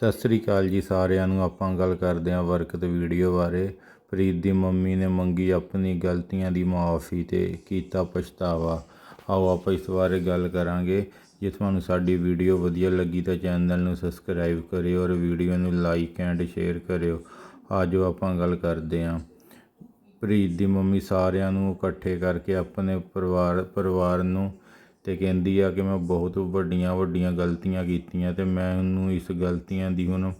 ਸਤਿ ਸ੍ਰੀ ਅਕਾਲ ਜੀ ਸਾਰਿਆਂ ਨੂੰ। ਆਪਾਂ ਗੱਲ ਕਰਦੇ ਹਾਂ ਬਰਕਤ ਵੀਡੀਓ ਬਾਰੇ। ਪ੍ਰੀਤ ਦੀ ਮੰਮੀ ਨੇ ਮੰਗੀ ਆਪਣੀ ਗਲਤੀਆਂ ਦੀ ਮਾਫੀ ਤੇ ਕੀਤਾ ਪਛਤਾਵਾ। ਆਓ ਆਪਾਂ ਇਸ ਬਾਰੇ ਗੱਲ ਕਰਾਂਗੇ। ਜੇ ਤੁਹਾਨੂੰ ਸਾਡੀ ਵੀਡੀਓ ਵਧੀਆ ਲੱਗੀ ਤਾਂ ਚੈਨਲ ਨੂੰ ਸਬਸਕ੍ਰਾਈਬ ਕਰਿਓ ਔਰ ਵੀਡੀਓ ਨੂੰ ਲਾਈਕ ਐਂਡ ਸ਼ੇਅਰ ਕਰਿਓ। ਆਜੋ ਆਪਾਂ ਗੱਲ ਕਰਦੇ ਹਾਂ। ਪ੍ਰੀਤ ਦੀ ਮੰਮੀ ਸਾਰਿਆਂ ਨੂੰ ਇਕੱਠੇ ਕਰਕੇ ਆਪਣੇ ਪਰਿਵਾਰ ਪਰਿਵਾਰ ਨੂੰ ਅਤੇ ਕਹਿੰਦੀ ਆ ਕਿ ਮੈਂ ਬਹੁਤ ਵੱਡੀਆਂ ਵੱਡੀਆਂ ਗਲਤੀਆਂ ਕੀਤੀਆਂ ਅਤੇ ਮੈਨੂੰ ਇਸ ਗਲਤੀਆਂ ਦੀ ਹੁਣ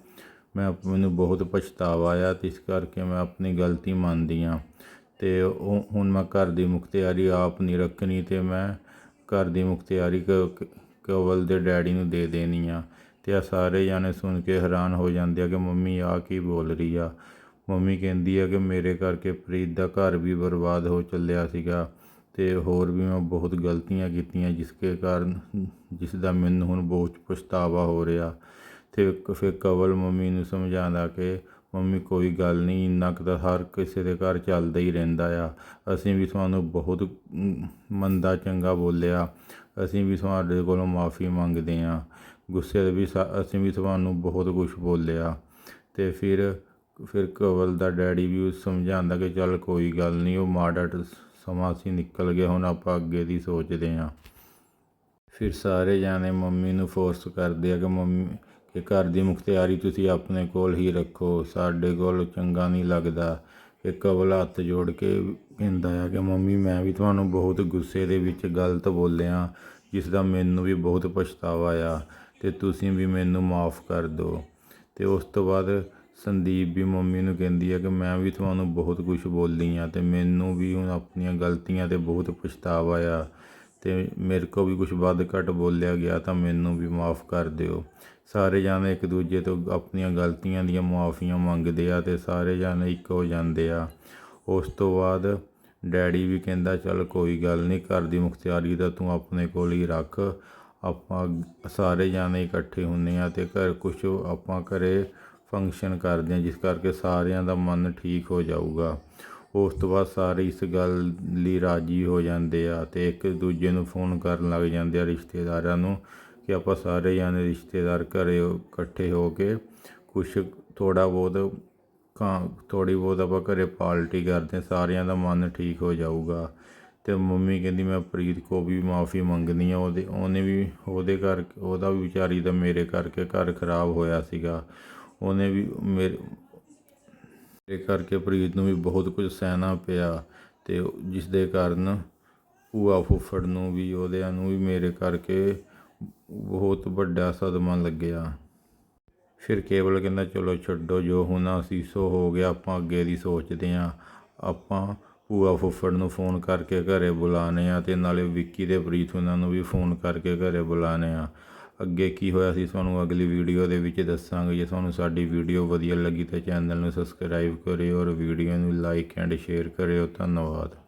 ਮੈਂ ਮੈਨੂੰ ਬਹੁਤ ਪਛਤਾਵਾ ਆ ਤੇ ਇਸ ਕਰਕੇ ਮੈਂ ਆਪਣੀ ਗਲਤੀ ਮੰਨਦੀ ਹਾਂ ਅਤੇ ਉਹ ਹੁਣ ਮੈਂ ਘਰ ਦੀ ਮੁਖਤਿਆਰੀ ਆਪ ਨਹੀਂ ਰੱਖਣੀ ਅਤੇ ਮੈਂ ਘਰ ਦੀ ਮੁਖਤਿਆਰੀ ਕ- ਕਵਲ ਦੇ ਡੈਡੀ ਨੂੰ ਦੇ ਦੇਣੀ ਆ। ਅਤੇ ਆ ਸਾਰੇ ਜਾਣੇ ਸੁਣ ਕੇ ਹੈਰਾਨ ਹੋ ਜਾਂਦੇ ਆ ਕਿ ਮੰਮੀ ਆ ਕੀ ਬੋਲ ਰਹੀ ਆ। ਮੰਮੀ ਕਹਿੰਦੀ ਆ ਕਿ ਮੇਰੇ ਕਰਕੇ ਪ੍ਰੀਤ ਦਾ ਘਰ ਵੀ ਬਰਬਾਦ ਹੋ ਚੱਲਿਆ ਸੀਗਾ। ਅਤੇ ਹੋਰ ਵੀ ਮੈਂ ਬਹੁਤ ਗਲਤੀਆਂ ਕੀਤੀਆਂ, ਜਿਸ ਕੇ ਕਾਰਨ ਜਿਸ ਦਾ ਮੈਨੂੰ ਹੁਣ ਬਹੁਤ ਪਛਤਾਵਾ ਹੋ ਰਿਹਾ। ਅਤੇ ਕ- ਫਿਰ ਕਵਲ ਮੰਮੀ ਨੂੰ ਸਮਝਾਉਂਦਾ ਕਿ ਮੰਮੀ ਕੋਈ ਗੱਲ ਨਹੀਂ, ਇੰਨਾ ਕੁ ਤਾਂ ਹਰ ਕਿਸੇ ਦੇ ਘਰ ਚੱਲਦਾ ਹੀ ਰਹਿੰਦਾ ਆ। ਅਸੀਂ ਵੀ ਤੁਹਾਨੂੰ ਬਹੁਤ ਮੰਦਾ ਚੰਗਾ ਬੋਲਿਆ। ਅਸੀਂ ਵੀ ਤੁਹਾਡੇ ਕੋਲੋਂ ਮਾਫੀ ਮੰਗਦੇ ਹਾਂ। ਗੁੱਸੇ ਦੇ ਵੀ ਸਾ- ਅਸੀਂ ਵੀ ਤੁਹਾਨੂੰ ਬਹੁਤ ਕੁਝ ਬੋਲਿਆ। ਤੇ ਫਿਰ ਫਿਰ ਕਵਲ ਦਾ ਡੈਡੀ ਵੀ ਉਸ ਸਮਝਾਉਂਦਾ ਕਿ ਚੱਲ ਕੋਈ ਗੱਲ ਨਹੀਂ, ਉਹ ਮਾੜਾ ਸਮਾਂ ਅਸੀਂ ਨਿਕਲ ਗਏ, ਹੁਣ ਆਪਾਂ ਅੱਗੇ ਦੀ ਸੋਚਦੇ ਹਾਂ। ਫਿਰ ਸਾਰੇ ਜਾਣੇ ਮੰਮੀ ਨੂੰ ਫੋਰਸ ਕਰਦੇ ਆ ਕਿ ਮੰਮੀ, ਕਿ ਘਰ ਦੀ ਮੁਖਤਿਆਰੀ ਤੁਸੀਂ ਆਪਣੇ ਕੋਲ ਹੀ ਰੱਖੋ। ਸਾਡੇ ਕੋਲ ਚੰਗਾ ਨਹੀਂ ਲੱਗਦਾ। ਕਿ ਕਬਲ ਹੱਥ ਜੋੜ ਕੇ ਕਹਿੰਦਾ ਆ ਕਿ ਮੰਮੀ, ਮੈਂ ਵੀ ਤੁਹਾਨੂੰ ਬਹੁਤ ਗੁੱਸੇ ਦੇ ਵਿੱਚ ਗਲਤ ਬੋਲਿਆ, ਜਿਸ ਦਾ ਮੈਨੂੰ ਵੀ ਬਹੁਤ ਪਛਤਾਵਾ ਆ ਤੇ ਤੁਸੀਂ ਵੀ ਮੈਨੂੰ ਮਾਫ ਕਰ ਦਿਓ। ਤੇ ਉਸ ਤੋਂ ਬਾਅਦ ਸੰਦੀਪ ਵੀ ਮੰਮੀ ਨੂੰ ਕਹਿੰਦੀ ਹੈ ਕਿ ਮੈਂ ਵੀ ਤੁਹਾਨੂੰ ਬਹੁਤ ਕੁਝ ਬੋਲੀ ਹਾਂ ਅਤੇ ਮੈਨੂੰ ਵੀ ਹੁਣ ਆਪਣੀਆਂ ਗਲਤੀਆਂ ਤੇ ਬਹੁਤ ਪਛਤਾਵਾ ਆ ਤੇ ਮੇਰੇ ਕੋਲ ਵੀ ਕੁਝ ਵੱਧ ਘੱਟ ਬੋਲਿਆ ਗਿਆ ਤਾਂ ਮੈਨੂੰ ਵੀ ਮਾਫ ਕਰ ਦਿਓ। ਸਾਰੇ ਜਾਣੇ ਇੱਕ ਦੂਜੇ ਤੋਂ ਆਪਣੀਆਂ ਗਲਤੀਆਂ ਦੀਆਂ ਮੁਆਫੀਆਂ ਮੰਗਦੇ ਆ ਅਤੇ ਸਾਰੇ ਜਾਣੇ ਇੱਕ ਹੋ ਜਾਂਦੇ ਆ। ਉਸ ਤੋਂ ਬਾਅਦ ਡੈਡੀ ਵੀ ਕਹਿੰਦਾ, ਚੱਲ ਕੋਈ ਗੱਲ ਨਹੀਂ, ਘਰ ਦੀ ਮੁਖਤਿਆਰੀ ਤਾਂ ਤੂੰ ਆਪਣੇ ਕੋਲ ਹੀ ਰੱਖ। ਆਪਾਂ ਸਾਰੇ ਜਾਣੇ ਇਕੱਠੇ ਹੁੰਨੇ ਆ ਤੇ ਘਰ ਕੁਝ ਆਪਾਂ ਘਰੇ ਫੰਕਸ਼ਨ ਕਰਦੇ ਹਾਂ ਜਿਸ ਕਰਕੇ ਸਾਰਿਆਂ ਦਾ ਮਨ ਠੀਕ ਹੋ ਜਾਊਗਾ। ਉਸ ਤੋਂ ਬਾਅਦ ਸਾਰੇ ਇਸ ਗੱਲ ਲਈ ਰਾਜੀ ਹੋ ਜਾਂਦੇ ਆ ਤੇ ਇੱਕ ਦੂਜੇ ਨੂੰ ਫੋਨ ਕਰਨ ਲੱਗ ਜਾਂਦੇ ਆ ਰਿਸ਼ਤੇਦਾਰਾਂ ਨੂੰ ਕਿ ਆਪਾਂ ਸਾਰੇ ਜਾਣੇ ਰਿਸ਼ਤੇਦਾਰ ਘਰੇ ਇਕੱਠੇ ਹੋ ਕੇ ਕੁਛ ਥੋੜਾ ਬਹੁਤ ਕਾਂ ਥੋੜੀ ਬਹੁਤ ਆਪਾਂ ਘਰੇ ਪਾਰਟੀ ਕਰਦੇ ਹਾਂ, ਸਾਰਿਆਂ ਦਾ ਮਨ ਠੀਕ ਹੋ ਜਾਊਗਾ। ਤੇ ਮੰਮੀ ਕਹਿੰਦੀ ਮੈਂ ਪ੍ਰੀਤ ਕੋ ਵੀ ਮਾਫੀ ਮੰਗਣੀ ਆ ਉਹਦੇ ਉਹਨੇ ਵੀ ਉਹਦੇ ਕਰਕੇ ਉਹਦਾ ਵੀ ਵਿਚਾਰੀ ਦਾ ਮੇਰੇ ਕਰਕੇ ਘਰ ਖਰਾਬ ਹੋਇਆ ਸੀਗਾ। ਉਹਨੇ ਵੀ ਮੇਰੇ ਇਹ ਕਰਕੇ ਪ੍ਰੀਤ ਨੂੰ ਵੀ ਬਹੁਤ ਕੁਝ ਸਹਿਣਾ ਪਿਆ ਤੇ ਉਹ- ਜਿਸ ਦੇ ਕਾਰਨ ਭੂਆ ਫੁੱਫੜ ਨੂੰ ਵੀ, ਉਹਦਿਆਂ ਨੂੰ ਵੀ ਮੇਰੇ ਕਰਕੇ ਬਹੁਤ ਵੱਡਾ ਸਦਮਾ ਲੱਗਿਆ। ਫਿਰ ਕੇਵਲ ਕਹਿੰਦਾ, ਚਲੋ ਛੱਡੋ, ਜੋ ਹੋਣਾ ਸੀ ਸੋ ਹੋ ਗਿਆ, ਆਪਾਂ ਅੱਗੇ ਦੀ ਸੋਚਦੇ ਹਾਂ ਆਪਾਂ ਭੂਆ ਫੁੱਫੜ ਨੂੰ ਫੋਨ ਕਰਕੇ ਘਰੇ ਬੁਲਾਣੇ ਆ ਤੇ ਨਾਲੇ ਵਿੱਕੀ ਦੇ ਪ੍ਰੀਤ ਉਹਨਾਂ ਨੂੰ ਵੀ ਫੋਨ ਕਰਕੇ ਘਰੇ ਬੁਲਾਣੇ ਆ। ਅੱਗੇ ਕੀ ਹੋਇਆ ਸੀ ਤੁਹਾਨੂੰ ਅਗਲੀ ਵੀਡੀਓ ਦੇ ਵਿੱਚ ਦੱਸਾਂਗੇ। ਜੇ ਤੁਹਾਨੂੰ ਸਾਡੀ ਵੀਡੀਓ ਵਧੀਆ ਲੱਗੀ ਤਾਂ ਚੈਨਲ ਨੂੰ ਸਬਸਕ੍ਰਾਈਬ ਕਰਿਓ ਔਰ ਵੀਡੀਓ ਨੂੰ ਲਾਈਕ ਐਂਡ ਸ਼ੇਅਰ ਕਰਿਓ। ਧੰਨਵਾਦ।